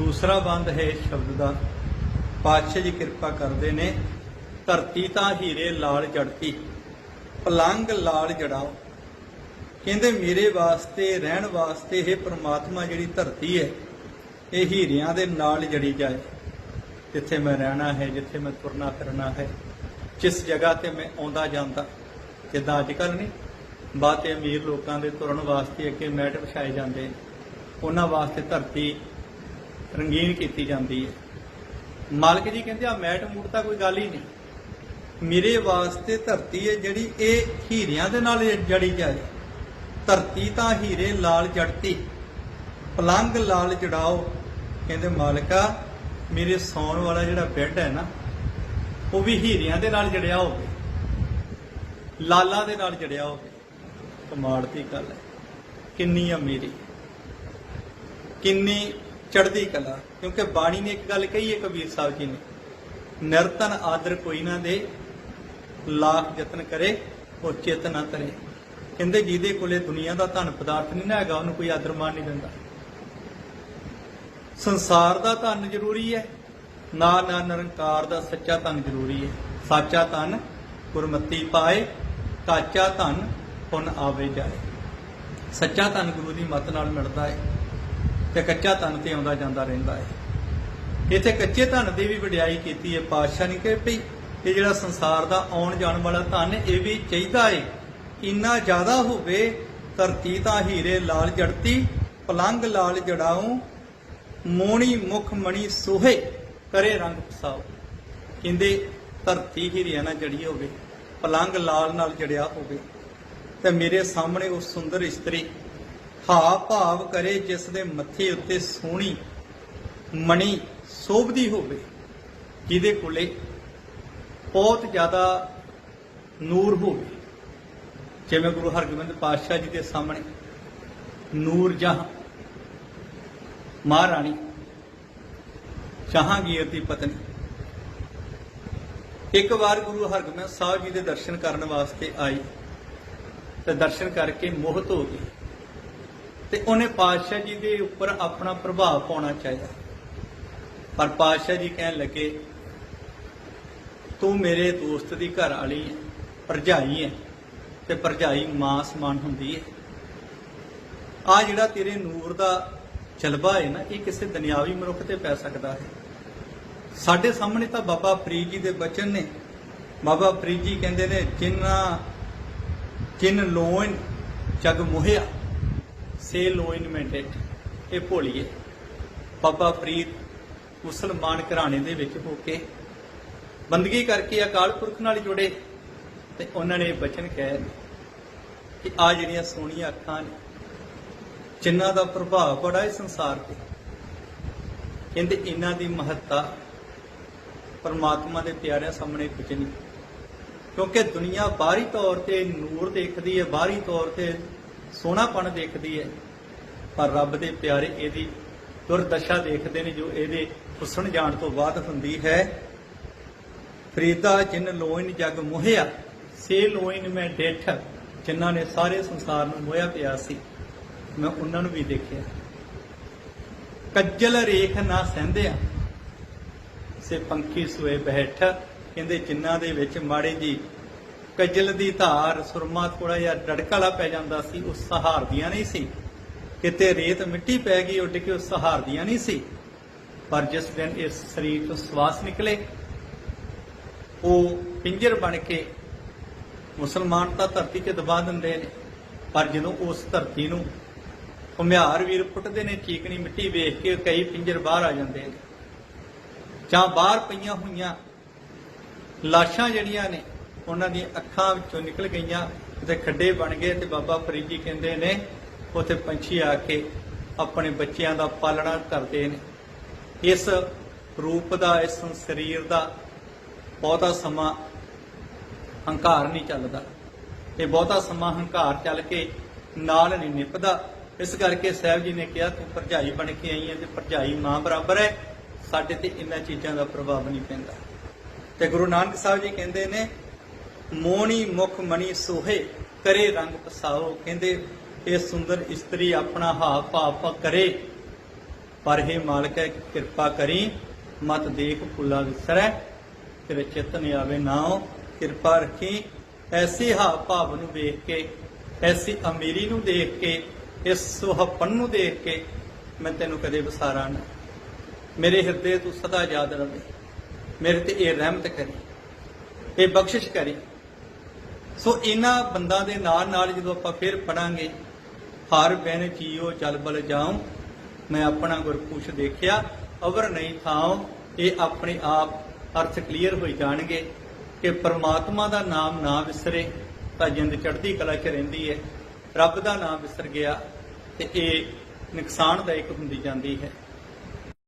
ਦੂਸਰਾ ਬੰਦ ਹੈ ਸ਼ਬਦ ਦਾ। ਪਾਤਸ਼ਾਹ ਜੀ ਕਿਰਪਾ ਕਰਦੇ ਨੇ, ਧਰਤੀ ਤਾਂ ਹੀਰੇ ਲਾਲ ਜੜਤੀ, ਪਲੰਗ ਲਾਲ ਜੜਾਓ। ਕਹਿੰਦੇ ਮੇਰੇ ਵਾਸਤੇ, ਰਹਿਣ ਵਾਸਤੇ ਇਹ ਪ੍ਰਮਾਤਮਾ ਜਿਹੜੀ ਧਰਤੀ ਹੈ, ਇਹ ਹੀਰਿਆਂ ਦੇ ਨਾਲ ਜੜੀ ਜਾਏ। ਜਿੱਥੇ ਮੈਂ ਰਹਿਣਾ ਹੈ, ਜਿੱਥੇ ਮੈਂ ਤੁਰਨਾ ਫਿਰਨਾ ਹੈ, ਜਿਸ ਜਗ੍ਹਾ ਤੇ ਮੈਂ ਆਉਂਦਾ ਜਾਂਦਾ। ਜਿੱਦਾਂ ਅੱਜ ਕੱਲ੍ਹ ਨਹੀਂ ਬਾਤੇ ਅਮੀਰ ਲੋਕਾਂ ਦੇ ਤੁਰਨ ਵਾਸਤੇ ਅੱਗੇ ਮੈਟ ਵਿਛਾਏ ਜਾਂਦੇ। ਨੇ। ਉਹਨਾਂ ਵਾਸਤੇ ਧਰਤੀ ਰੰਗੀਨ ਕੀਤੀ ਜਾਂਦੀ ਹੈ। ਮਾਲਕ ਜੀ ਕਹਿੰਦੇ ਆ, ਮੈਟ ਮੂਟ ਤਾਂ ਕੋਈ ਗੱਲ ਹੀ ਨਹੀਂ। ਮੇਰੇ ਵਾਸਤੇ ਧਰਤੀ ਹੈ ਜਿਹੜੀ ਇਹ ਹੀਰਿਆਂ ਦੇ ਨਾਲ ਜੜੀ ਜਾਏ। ਧਰਤੀ ਤਾਂ ਹੀਰੇ ਲਾਲ ਜੜਤੀ, ਪਲੰਗ ਲਾਲ ਜੜਾਓ। ਕਹਿੰਦੇ, ਮਾਲਕਾ, ਮੇਰੇ ਸੌਣ ਵਾਲਾ ਜਿਹੜਾ ਬੈੱਡ ਹੈ ਨਾ, ਉਹ ਵੀ ਹੀਰਿਆਂ ਦੇ ਨਾਲ ਜੜਿਆ ਹੋਵੇ। ਲਾਲਾਂ ਦੇ ਨਾਲ ਜੜਿਆ ਹੋਵੇ। ਕਮਾਲ ਦੀ ਗੱਲ ਹੈ। ਕਿੰਨੀ ਅਮੀਰੀ। ਕਿੰਨੀ ਚੜ੍ਹਦੀ ਕਲਾ, ਕਿਉਂਕਿ ਬਾਣੀ ਨੇ ਇੱਕ ਗੱਲ ਕਹੀ ਹੈ ਕਬੀਰ ਸਾਹਿਬ ਜੀ ਨੇ, ਨਿਰਤਨ ਆਦਰ ਕੋਈ ਨਾ ਦੇ, ਲੱਖ ਯਤਨ ਕਰੇ, ਉਹ ਚਿਤ ਨਾ ਤਰੇ। ਕਹਿੰਦੇ ਜਿਹਦੇ ਕੋਲੇ ਦੁਨੀਆ ਦਾ ਧਨ ਪਦਾਰਥ ਨਹੀਂ ਨਾ ਹੈਗਾ, ਉਹਨੂੰ ਕੋਈ ਆਦਰ ਮਾਨ ਨਹੀਂ ਦਿੰਦਾ। ਸੰਸਾਰ ਦਾ ਧਨ ਜ਼ਰੂਰੀ ਹੈ ਨਾ ਨਾ ਨਿਰੰਕਾਰ ਦਾ ਸੱਚਾ ਧਨ ਜ਼ਰੂਰੀ ਹੈ। ਸੱਚਾ ਧਨ ਗੁਰਮਤੀ ਪਾਏ ਕਾਚਾ ਧਨ ਪੁਨ ਆਵੇ ਜਾਏ। ਸੱਚਾ ਧਨ ਗੁਰੂ ਦੀ ਮੱਤ ਨਾਲ ਮਿਲਦਾ ਹੈ। ਤੇ ਕੱਚਾ ਧਨ ਤੇ ਆਉਂਦਾ ਜਾਂਦਾ ਰਹਿੰਦਾ ਹੈ। ਇੱਥੇ ਕੱਚੇ ਧਨ ਦੀ ਵੀ ਵਡਿਆਈ ਕੀਤੀ ਹੈ, ਪਾਤਸ਼ਾਹ ਨੇ ਕਿ ਭਈ ਇਹ ਜਿਹੜਾ ਸੰਸਾਰ ਦਾ ਆਉਣ ਜਾਣ ਵਾਲਾ ਧਨ ਇਹ ਵੀ ਚਾਹੀਦਾ ਹੈ ਇੰਨਾ ਜ਼ਿਆਦਾ ਹੋਵੇ ਧਰਤੀ ਤਾਂ ਹੀਰੇ ਲਾਲ ਜੜਤੀ, ਪਲੰਗ ਲਾਲ ਜੜਾਉ, ਮੋਣੀ ਮੁਖ ਮਣੀ ਸੋਹੇ, ਕਰੇ ਰੰਗ ਪਸਾਓ। ਕਹਿੰਦੇ ਧਰਤੀ ਹੀਰਿਆਂ ਨਾਲ ਜੜੀ ਹੋਵੇ, ਪਲੰਗ ਲਾਲ ਨਾਲ ਜੜਿਆ ਹੋਵੇ, ਤੇ ਮੇਰੇ ਸਾਹਮਣੇ ਉਹ ਸੁੰਦਰ ਇਸਤਰੀ ਹਾ ਭਾਵ ਕਰੇ ਜਿਸ ਦੇ ਮੱਥੇ ਉੱਤੇ ਸੋਹਣੀ ਮਣੀ ਸੋਭਦੀ ਹੋਵੇ, ਜਿਹਦੇ ਕੋਲੇ ਬਹੁਤ ਜ਼ਿਆਦਾ ਨੂਰ ਹੋਵੇ। ਜਿਵੇਂ ਗੁਰੂ ਹਰਗੋਬਿੰਦ ਪਾਤਸ਼ਾਹ ਜੀ ਦੇ ਸਾਹਮਣੇ ਨੂਰ ਜਹਾਂ, ਮਹਾਰਾਣੀ ਜਹਾਂਗੀਰ ਦੀ ਪਤਨੀ। ਇੱਕ ਵਾਰ ਗੁਰੂ ਹਰਗੋਬਿੰਦ ਸਾਹਿਬ ਜੀ ਦੇ ਦਰਸ਼ਨ ਕਰਨ ਵਾਸਤੇ ਆਈ ਤੇ ਦਰਸ਼ਨ ਕਰਕੇ ਮੋਹਤ ਹੋ ਗਈ ਤੇ ਉਹਨੇ ਪਾਤਸ਼ਾਹ ਜੀ ਦੇ ਉੱਪਰ ਆਪਣਾ ਪ੍ਰਭਾਵ ਪਾਉਣਾ ਚਾਹੀਦਾ। ਪਰ ਪਾਤਸ਼ਾਹ ਜੀ ਕਹਿਣ ਲੱਗੇ, ਤੂੰ ਮੇਰੇ ਦੋਸਤ ਦੀ ਘਰ ਵਾਲੀ ਹੈ, ਭਰਜਾਈ ਹੈ ਤੇ ਭਰਜਾਈ ਮਾਂ ਸਮਾਨ ਹੁੰਦੀ ਹੈ। ਆ ਜਿਹੜਾ ਤੇਰੇ ਨੂਰ ਦਾ ਜਲਵਾ ਹੈ ਨਾ, ਇਹ ਕਿਸੇ ਦੁਨਿਆਵੀ ਮਨੁੱਖ ਤੇ ਪੈ ਸਕਦਾ ਹੈ। ਸਾਡੇ ਸਾਹਮਣੇ ਤਾਂ ਬਾਬਾ ਫਰੀਦ ਜੀ ਦੇ ਬਚਨ ਨੇ। ਬਾਬਾ ਫਰੀਦ ਜੀ ਕਹਿੰਦੇ ਨੇ ਜਿਨ੍ਹਾਂ ਜਿਨ ਲੋਇਨ ਜਗ ਮੋਹਿਆ ਸੇ ਲੋਇਨ ਮੈਂ ਡਿਟ ਇਹ ਭੋਲੀਏ। ਬਾਬਾ ਫਰੀਦ ਮੁਸਲਮਾਨ ਘਰਾਣੇ ਦੇ ਵਿੱਚ ਹੋ ਕੇ ਬੰਦਗੀ ਕਰਕੇ ਅਕਾਲ ਪੁਰਖ ਨਾਲ ਜੁੜੇ ਤੇ ਉਹਨਾਂ ਨੇ ਬਚਨ ਕਹੇ ਕਿ ਆ ਜਿਹੜੀਆਂ ਸੋਹਣੀਆਂ ਅੱਖਾਂ ਨੇ, ਜਿਨ੍ਹਾਂ ਦਾ ਪ੍ਰਭਾਵ ਬੜਾ ਹੈ ਸੰਸਾਰ ਤੇ। ਕਹਿੰਦੇ ਇਹਨਾਂ ਦੀ ਮਹੱਤਤਾ ਪਰਮਾਤਮਾ ਦੇ ਪਿਆਰਿਆਂ ਸਾਹਮਣੇ ਕੁਝ ਨਹੀਂ ਕਿਉਂਕਿ ਦੁਨੀਆ ਬਾਹਰੀ ਤੌਰ ਤੇ ਨੂਰ ਦੇਖਦੀ ਹੈ, ਬਾਹਰੀ ਤੌਰ ਤੇ ਸੋਹਣਾਪਣ ਦੇਖਦੀ ਹੈ, ਪਰ ਰੱਬ ਦੇ ਪਿਆਰੇ ਇਹਦੀ ਦੁਰਦਸ਼ਾ ਦੇਖਦੇ ਨੇ ਜੋ ਇਹਦੇ ਹੁਸਨ ਜਾਣ ਤੋਂ ਬਾਅਦ ਹੁੰਦੀ ਹੈ। ਫਰੀਦਾ ਜਿਨ ਲੋਇਨ ਜਗ ਮੋਹਿਆ, ਸੇ ਲੋਇਨ ਮੈਂ ਡੇਠ, ਜਿਨ੍ਹਾਂ ਨੇ ਸਾਰੇ ਸੰਸਾਰ ਨੂੰ ਮੋਹਿਆ ਪਿਆ ਸੀ। ਮੈਂ ਉਹਨਾਂ ਨੂੰ ਵੀ ਦੇਖਿਆ। ਕੱਜਲ ਰੇਖ ਨਾ ਸਹਿੰਦਿਆ, ਸੇ ਪੰਖੀ ਸੋਏ ਬੈਠ, ਕਹਿੰਦੇ ਜਿਨ੍ਹਾਂ ਦੇ ਵਿੱਚ ਮਾੜੇ ਜੀ ਕਜਲ ਦੀ ਧਾਰ ਸੁਰਮਾ ਥੋੜਾ ਜਿਹਾ ਡੜਕਾਲਾ ਪੈ ਜਾਂਦਾ ਸੀ, ਉਹ ਸਹਾਰਦੀਆਂ ਨਹੀਂ ਸੀ। ਕਿਤੇ ਰੇਤ ਮਿੱਟੀ ਪੈ ਗਈ, ਉੱਡ ਕੇ ਉਹ ਸਹਾਰਦੀਆਂ ਨਹੀਂ ਸੀ। ਪਰ ਜਿਸ ਦਿਨ ਇਸ ਸਰੀਰ ਤੋਂ ਸਵਾਸ ਨਿਕਲੇ, ਉਹ ਪਿੰਜਰ ਬਣ ਕੇ ਮੁਸਲਮਾਨ ਤਾਂ ਧਰਤੀ 'ਤੇ ਦਬਾ ਦਿੰਦੇ ਨੇ, ਪਰ ਜਦੋਂ ਉਸ ਧਰਤੀ ਨੂੰ ਘੁਮਿਆਰ ਵੀਰ ਪੁੱਟਦੇ ਨੇ, ਚੀਕਣੀ ਮਿੱਟੀ ਵੇਖ ਕੇ ਕਈ ਪਿੰਜਰ ਬਾਹਰ ਆ ਜਾਂਦੇ ਨੇ। ਜਾਂ ਬਾਹਰ ਪਈਆਂ ਹੋਈਆਂ ਲਾਸ਼ਾਂ ਜਿਹੜੀਆਂ ਨੇ ਉਹਨਾਂ ਦੀਆਂ ਅੱਖਾਂ ਵਿੱਚੋਂ ਨਿਕਲ ਗਈਆਂ ਤੇ ਖੱਡੇ ਬਣ ਗਏ ਤੇ ਬਾਬਾ ਫਰੀਦ ਜੀ ਕਹਿੰਦੇ ਨੇ, ਉੱਥੇ ਪੰਛੀ ਆ ਕੇ ਆਪਣੇ ਬੱਚਿਆਂ ਦਾ ਪਾਲਣਾ ਕਰਦੇ ਨੇ। ਇਸ ਰੂਪ ਦਾ, ਇਸ ਸਰੀਰ ਦਾ ਬਹੁਤਾ ਸਮਾਂ ਹੰਕਾਰ ਨਹੀਂ ਚੱਲਦਾ। ਇਹ ਬਹੁਤਾ ਸਮਾਂ ਹੰਕਾਰ ਚੱਲ ਕੇ ਨਾਲ ਨਹੀਂ ਨਿਪਦਾ ਇਸ ਕਰਕੇ ਸਾਹਿਬ ਜੀ ਨੇ ਕਿਹਾ, ਤੂੰ ਭਰਜਾਈ ਬਣ ਕੇ ਆਈ ਹੈ ਤੇ ਭਰਜਾਈ ਮਾਂ ਬਰਾਬਰ ਹੈ। ਸਾਡੇ ਤੇ ਇਹਨਾਂ ਚੀਜ਼ਾਂ ਦਾ ਪ੍ਰਭਾਵ ਨਹੀਂ ਪੈਂਦਾ। ਤੇ ਗੁਰੂ ਨਾਨਕ ਸਾਹਿਬ ਜੀ ਕਹਿੰਦੇ ਨੇ ਮੋਣੀ ਮੁਖ ਮਣੀ ਸੋਹੇ, ਕਰੇ ਰੰਗ ਪਸਾਓ। ਕਹਿੰਦੇ, ਇਹ ਸੁੰਦਰ ਇਸਤਰੀ ਆਪਣਾ ਹਾਵ ਭਾਵ ਕਰੇ। ਪਰ हे ਮਾਲਕੈ, ਕਿਰਪਾ ਕਰੀ, ਮਤ ਦੇਖ ਫੁੱਲਾ ਵਿਸਰੈ, ਤੇਰੇ ਚਿੱਤ ਨ ਆਵੇ ਨਾਉ। ਕਿਰਪਾ ਰੱਖੀ, ਐਸੀ ਹਾਵ ਭਾਵ ਨੂੰ ਵੇਖ ਕੇ, ਐਸੀ ਅਮੀਰੀ ਨੂੰ ਦੇਖ ਕੇ, ਇਸ ਸੁਹੱਪਣ ਨੂੰ ਦੇਖ ਕੇ ਮੈਂ ਤੈਨੂੰ ਕਦੇ ਵਿਸਾਰਾਂ ਨਾ। ਮੇਰੇ ਹਿਰਦੇ ਤੂੰ ਸਦਾ ਯਾਦ ਰਵੇ। ਮੇਰੇ ਤੇ ਇਹ ਰਹਿਮਤ ਕਰੀ। ਇਹ ਬਖਸ਼ਿਸ਼ ਕਰੀ। ਸੋ ਇਹਨਾਂ ਬੰਦਾਂ ਦੇ ਨਾਲ ਨਾਲ ਜਦੋਂ ਆਪਾਂ ਫਿਰ ਪੜਾਂਗੇ, ਹਰ ਬਿਨ ਜੀਓ ਜਲ ਬਲ ਜਾਉ, ਮੈਂ ਆਪਣਾ ਗੁਰਪੂਛ ਦੇਖਿਆ, ਅਵਰ ਨਹੀਂ ਥਾਉ, ਇਹ ਆਪਣੇ ਆਪ ਅਰਥ ਕਲੀਅਰ ਹੋਈ ਜਾਣਗੇ ਕਿ ਪ੍ਰਮਾਤਮਾ ਦਾ ਨਾਮ ਨਾ ਵਿਸਰੇ, ਤਾਂ ਜਿੰਦ ਚੜ੍ਹਦੀ ਕਲਾ 'ਚ ਰਹਿੰਦੀ ਹੈ ਰੱਬ ਦਾ ਨਾਮ ਵਿਸਰ ਗਿਆ ਤੇ ਇਹ ਨੁਕਸਾਨਦਾਇਕ ਹੁੰਦੀ ਜਾਂਦੀ ਹੈ।